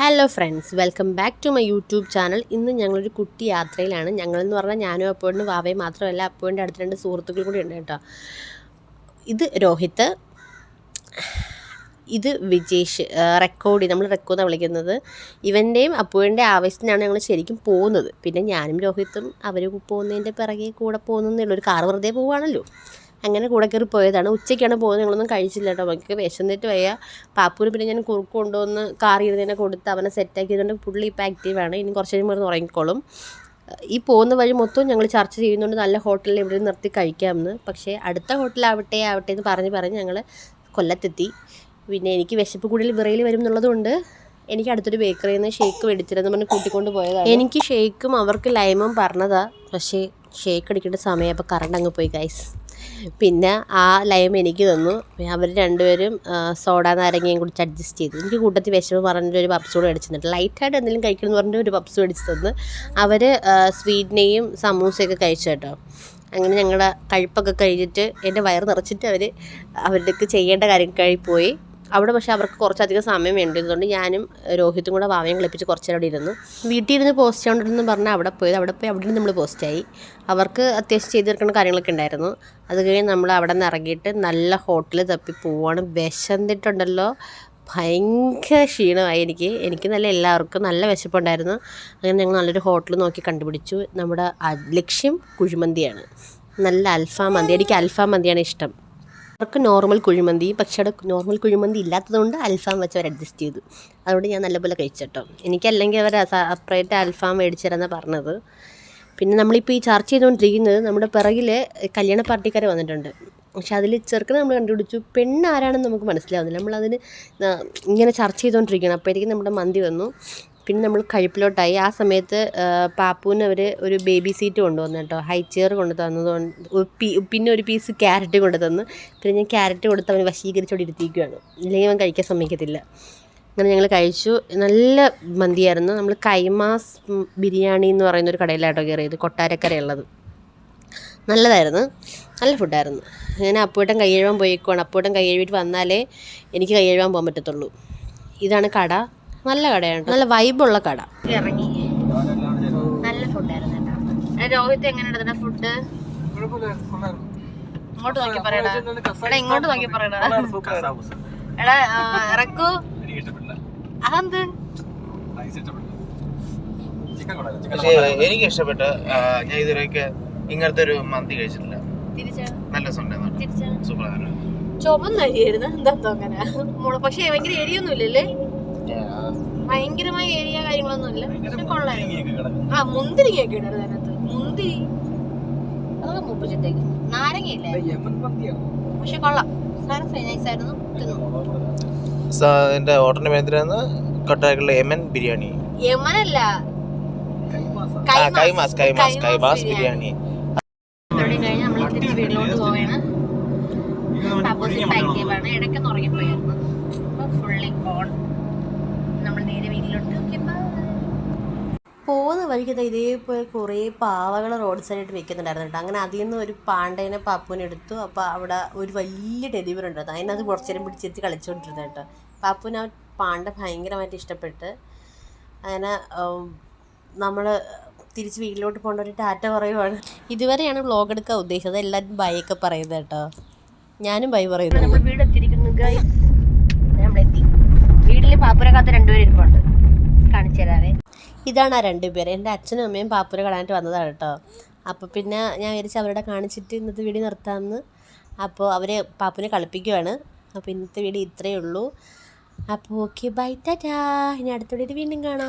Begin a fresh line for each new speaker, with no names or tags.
Hello friends welcome back to my YouTube channel ഇന്ന് ഞങ്ങളൊരു കുട്ടി യാത്രയിലാണ്. ഞങ്ങളെന്ന് പറഞ്ഞാൽ ഞാനും അപ്പോഴും വാവയും മാത്രമല്ല അപ്പോഴിന്റെ അടുത്ത് രണ്ട് സുഹൃത്തുക്കൾ കൂടി ഉണ്ട് കേട്ടോ. ഇത് രോഹിത്ത് ഇത് വിജേഷ് റെക്കോർഡ് നമ്മൾ റെക്കോർഡാണ് വിളിക്കുന്നത്. ഇവന്റെയും അപ്പുവിന്റെ ആവശ്യത്തിനാണ് ഞങ്ങൾ ശരിക്കും പോകുന്നത്. പിന്നെ ഞാനും രോഹിത്തും അവർ പോകുന്നതിന്റെ പിറകെ കൂടെ പോകുന്നതെന്നുള്ളൂ ഒരു കാർ വെറുതെ പോവുകയാണല്ലോ. അങ്ങനെ കൂടെ കയറി പോയതാണ്. ഉച്ചയ്ക്കാണ് പോകുന്നത്. ഞങ്ങളൊന്നും കഴിച്ചില്ല കേട്ടോ. നമുക്ക് വിശന്നിട്ട് വയ്യ. പാപ്പൂര് പിന്നെ ഞാൻ കുറുക്ക് കൊണ്ടുവന്ന് കാറി ഇരുന്നതിനെ കൊടുത്ത് അവനെ സെറ്റാക്കിയതുകൊണ്ട് പുള്ളി ഇപ്പോൾ ആക്റ്റീവാണ് ഇനി കുറച്ച് കഴിയുമ്പോൾ ഉറങ്ങിക്കോളും. ഈ പോകുന്ന വഴി മൊത്തം ഞങ്ങൾ ചർച്ച ചെയ്യുന്നുണ്ട്. നല്ല ഹോട്ടലിൽ ഇവിടെ നിർത്തി കഴിക്കാമെന്ന്. പക്ഷേ അടുത്ത ഹോട്ടലാവട്ടെ ആവട്ടെ എന്ന് പറഞ്ഞ് പറഞ്ഞ് ഞങ്ങൾ കൊല്ലത്തെത്തി. പിന്നെ എനിക്ക് വിശപ്പ് കൂടുതൽ വിറയിൽ വരും എന്നുള്ളതുകൊണ്ട് എനിക്ക് അടുത്തൊരു ബേക്കറിയിൽ നിന്ന് ഷേക്ക് മേടിച്ചിരുന്നു പറഞ്ഞ് കൂട്ടിക്കൊണ്ട് പോയതാണ്. എനിക്ക് ഷേക്കും അവർക്ക് ലൈമും പറഞ്ഞതാ. പക്ഷേ ഷേക്ക് അടിക്കേണ്ട സമയം അപ്പോൾ കറണ്ട് അങ്ങ് പോയി ഗൈസ് പിന്നെ ആ ലൈം എനിക്ക് തന്നു. അവർ രണ്ടുപേരും സോഡ നാരങ്ങയും കുടിച്ച് അഡ്ജസ്റ്റ് ചെയ്തു. എനിക്ക് കൂട്ടത്തിൽ വിശപ്പ് പറഞ്ഞിട്ട് ഒരു പപ്സ് കൂടെ അടിച്ചു തന്നിട്ട് ലൈറ്റായിട്ട് എന്തെങ്കിലും കഴിക്കണം എന്ന് പറഞ്ഞിട്ട് ഒരു പപ്സ് മേടിച്ച് തന്ന്. അവർ സ്വീറ്റിനെയും സമൂസയൊക്കെ കഴിച്ചു കേട്ടോ. അങ്ങനെ ഞങ്ങളുടെ കഴിപ്പൊക്കെ കഴിഞ്ഞിട്ട് എന്റെ വയറ് നിറച്ചിട്ട് അവർ അവരുടെ ചെയ്യേണ്ട കാര്യങ്ങൾക്കായി പോയി. അവിടെ പക്ഷേ അവർക്ക് കുറച്ചധികം സമയം വേണ്ടതുകൊണ്ട് ഞാനും രോഹിത്തും കൂടെ വാവയും കളിപ്പിച്ച് കുറച്ച് അവിടെ ഇരുന്നു. വീട്ടിൽ ഇരുന്ന് പോസ്റ്റ് ചെയ്യേണ്ടതെന്ന് പറഞ്ഞാൽ അവിടെ പോയത്. അവിടെ പോയി അവിടെ നിന്ന് നമ്മൾ പോസ്റ്റായി അവർക്ക് അത്യാവശ്യം ചെയ്ത് തീർക്കേണ്ട കാര്യങ്ങളൊക്കെ ഉണ്ടായിരുന്നു. അത് കഴിഞ്ഞ് നമ്മൾ അവിടെ നിന്ന് ഇറങ്ങിയിട്ട് നല്ല ഹോട്ടലിൽ തപ്പി പോവാണ്. വിശന്നിട്ടുണ്ടല്ലോ. ഭയങ്കര ക്ഷീണമായി എനിക്ക്. എനിക്ക് നല്ല എല്ലാവർക്കും നല്ല വിശപ്പുണ്ടായിരുന്നു. അങ്ങനെ ഞങ്ങൾ നല്ലൊരു ഹോട്ടൽ നോക്കി കണ്ടുപിടിച്ചു. നമ്മുടെ ലക്ഷ്യം കുഴിമന്തിയാണ്. നല്ല അൽഫാം മന്തി. എനിക്ക് അൽഫാം മന്തിയാണ് ഇഷ്ടം. അവർക്ക് നോർമൽ കുഴിമന്തി. പക്ഷേ അവിടെ നോർമൽ കുഴിമന്തി ഇല്ലാത്തതുകൊണ്ട് അൽഫാം വെച്ച് അവർ അഡ്ജസ്റ്റ് ചെയ്തു. അതുകൊണ്ട് ഞാൻ നല്ലപോലെ കഴിച്ചിട്ടോ എനിക്കല്ലെങ്കിൽ അവർ സെപ്പറേറ്റ് അൽഫാം മേടിച്ചു തരാമെന്നാണ് പറഞ്ഞത്. പിന്നെ നമ്മളിപ്പോൾ ഈ ചർച്ച ചെയ്തുകൊണ്ടിരിക്കുന്നത് നമ്മുടെ പിറകിൽ കല്യാണ പാർട്ടിക്കാർ വന്നിട്ടുണ്ട്. പക്ഷെ അതിൽ ചെറുക്കനെ നമ്മൾ കണ്ടുപിടിച്ചു. പെണ്ണാരാണെന്ന് നമുക്ക് മനസ്സിലാവുന്നില്ല. നമ്മളതിന് ഇങ്ങനെ ചർച്ച ചെയ്തുകൊണ്ടിരിക്കുകയാണ്. അപ്പോഴത്തേക്കും നമ്മുടെ മന്തി വന്നു. പിന്നെ നമ്മൾ കഴിപ്പിലോട്ടായി ആ സമയത്ത് പാപ്പുവിന് അവർ ഒരു ബേബി സീറ്റ് കൊണ്ടുവന്നു കേട്ടോ. ഹൈ ചെയർ കൊണ്ട് തന്നത് പിന്നെ ഒരു പീസ് ക്യാരറ്റ് കൊണ്ട് തന്നു പിന്നെ ഞാൻ ക്യാരറ്റ് കൊടുത്ത് അവന് വശീകരിച്ചോടെ ഇരുത്തിയിരിക്കുകയാണ് ഇല്ലെങ്കിൽ അവൻ കഴിക്കാൻ സമ്മതിക്കത്തില്ല. അങ്ങനെ ഞങ്ങൾ കഴിച്ചു. നല്ല മന്തിയായിരുന്നു. നമ്മൾ കൈമാസ് ബിരിയാണി എന്ന് പറയുന്ന ഒരു കടയിലാട്ടോ കയറിയത്. കൊട്ടാരക്കരയുള്ളത്. നല്ലതായിരുന്നു. നല്ല ഫുഡായിരുന്നു. ഞാൻ അപ്പൂട്ടൻ കൈ കഴുകാൻ പോയിക്കോണം അപ്പൂട്ടൻ കൈ കഴുകിയിട്ട് വന്നാലേ എനിക്ക് കൈ കഴുകാൻ പോകാൻ പറ്റത്തുള്ളൂ. ഇതാണ് കട. നല്ല കടയാണ് നല്ല വൈബുള്ള കട. ഇറങ്ങി. നല്ല ഫുഡായിരുന്നു രോഹിത് എങ്ങനെയുണ്ട് ഫുഡ് ഇങ്ങോട്ട് നോക്കി പറയടാ. എടാ ഇങ്ങോട്ട് നോക്കി പറയടാ. എടാ ഇറക്കൂ. അതെന്ത്?
പക്ഷേ എനിക്ക് ഇഷ്ടപ്പെട്ട ഞാൻ ഇതുവരെയൊക്കെ ഇങ്ങനത്തെ ഒരു മന്തി കഴിച്ചിട്ടില്ല. നല്ല രസമുണ്ടായിരുന്നു
തിരിച്ചാ?
സൂപ്പർ
ചുമന്ന അരിയായിരുന്നു. എന്താ അങ്ങനെ. പക്ഷെ ഭയങ്കര എരിയൊന്നും ഇല്ലല്ലേ? ഭയങ്കരമായ ഏരിയ കാര്യങ്ങളൊന്നും ഇല്ല പക്ഷെ കൊള്ളായിരുന്നു ആ മുന്തിരിങ്ങയൊക്കെ ഇടരുത് അതിനകത്ത്. മുന്തിരി. അതൊക്കെ മുപ്പിച്ചിട്ടേക്ക്. നാരങ്ങയില്ലേ? പക്ഷെ കൊള്ളാം. സാധനം നൈസ് ആയിരുന്നു.
എന്റെ ഓർഡറിന്റെ പേരെന്ന് കട്ടാക്കുള്ള എമൻ ബിരിയാണി.
യമനല്ല.
കൈമാസ്. കൈമാസ് കൈമാസ് ബിരിയാണി.
വീട്ടിലോട്ട് പോവുകയാണ് സപ്പോസ് ആക്റ്റീവാണ് ഇടയ്ക്കൊന്ന് ഉറങ്ങിപ്പോയായിരുന്നു. അപ്പോൾ ഫുള്ളി ഓൺ നമ്മൾ നേരെ വീട്ടിലോട്ട് പോകുന്ന വഴിക്ക് ദാ ഇതേപോലെ കുറേ പാവകൾ റോഡ് സൈഡിൽ വെക്കുന്നുണ്ടായിരുന്നു കേട്ടോ അങ്ങനെ അതിൽ നിന്ന് ഒരു പാണ്ടേനെ പാപ്പുവിനെ എടുത്തു. അപ്പോൾ അവിടെ ഒരു വലിയ ഡെലിവറി ഉണ്ടായിരുന്നു. അതിനകത്ത് കുറച്ച് നേരം പിടിച്ചെത്തി കളിച്ചുകൊണ്ടിരുന്നത് കേട്ടോ. പാപ്പുവിന് ആ പാണ്ട ഭയങ്കരമായിട്ട് ഇഷ്ടപ്പെട്ട് അങ്ങനെ നമ്മൾ തിരിച്ച് വീട്ടിലോട്ട് പോകേണ്ട ഒരു ടാറ്റ പറയുവാണ്. ഇതുവരെയാണ് വ്ളോഗ് എടുക്കാൻ ഉദ്ദേശിച്ചത്. എല്ലാവരും ബൈ ഒക്കെ പറയുന്നത് കേട്ടോ. ഞാനും ബൈ പറയുന്നു. നമ്മൾ വീട് എത്തിയിരിക്കുന്നു ഗൈസ് വീട്ടിൽ പാപ്പുരക്കാത്ത രണ്ടുപേരും ഇരിപ്പുണ്ട്. കാണിച്ചു തരാവേ. ഇതാണ് ആ രണ്ടുപേര്. എന്റെ അച്ഛനും അമ്മയും പാപ്പുര കാണാനായിട്ട് വന്നതാണ് കേട്ടോ. അപ്പോൾ പിന്നെ ഞാൻ വിചാരിച്ച് അവരുടെ കാണിച്ചിട്ട് ഇന്നത്തെ വീഡിയോ നിർത്താമെന്ന്. അപ്പോൾ അവർ പാപ്പുനെ കളിപ്പിക്കുവാണ്. അപ്പോൾ ഇന്നത്തെ വീഡിയോ ഇത്രയേ ഉള്ളൂ. അപ്പോൾ ഓക്കെ ബൈ ടാറ്റാ ഇനി അടുത്ത വീഡിയോ വീണ്ടും കാണാം.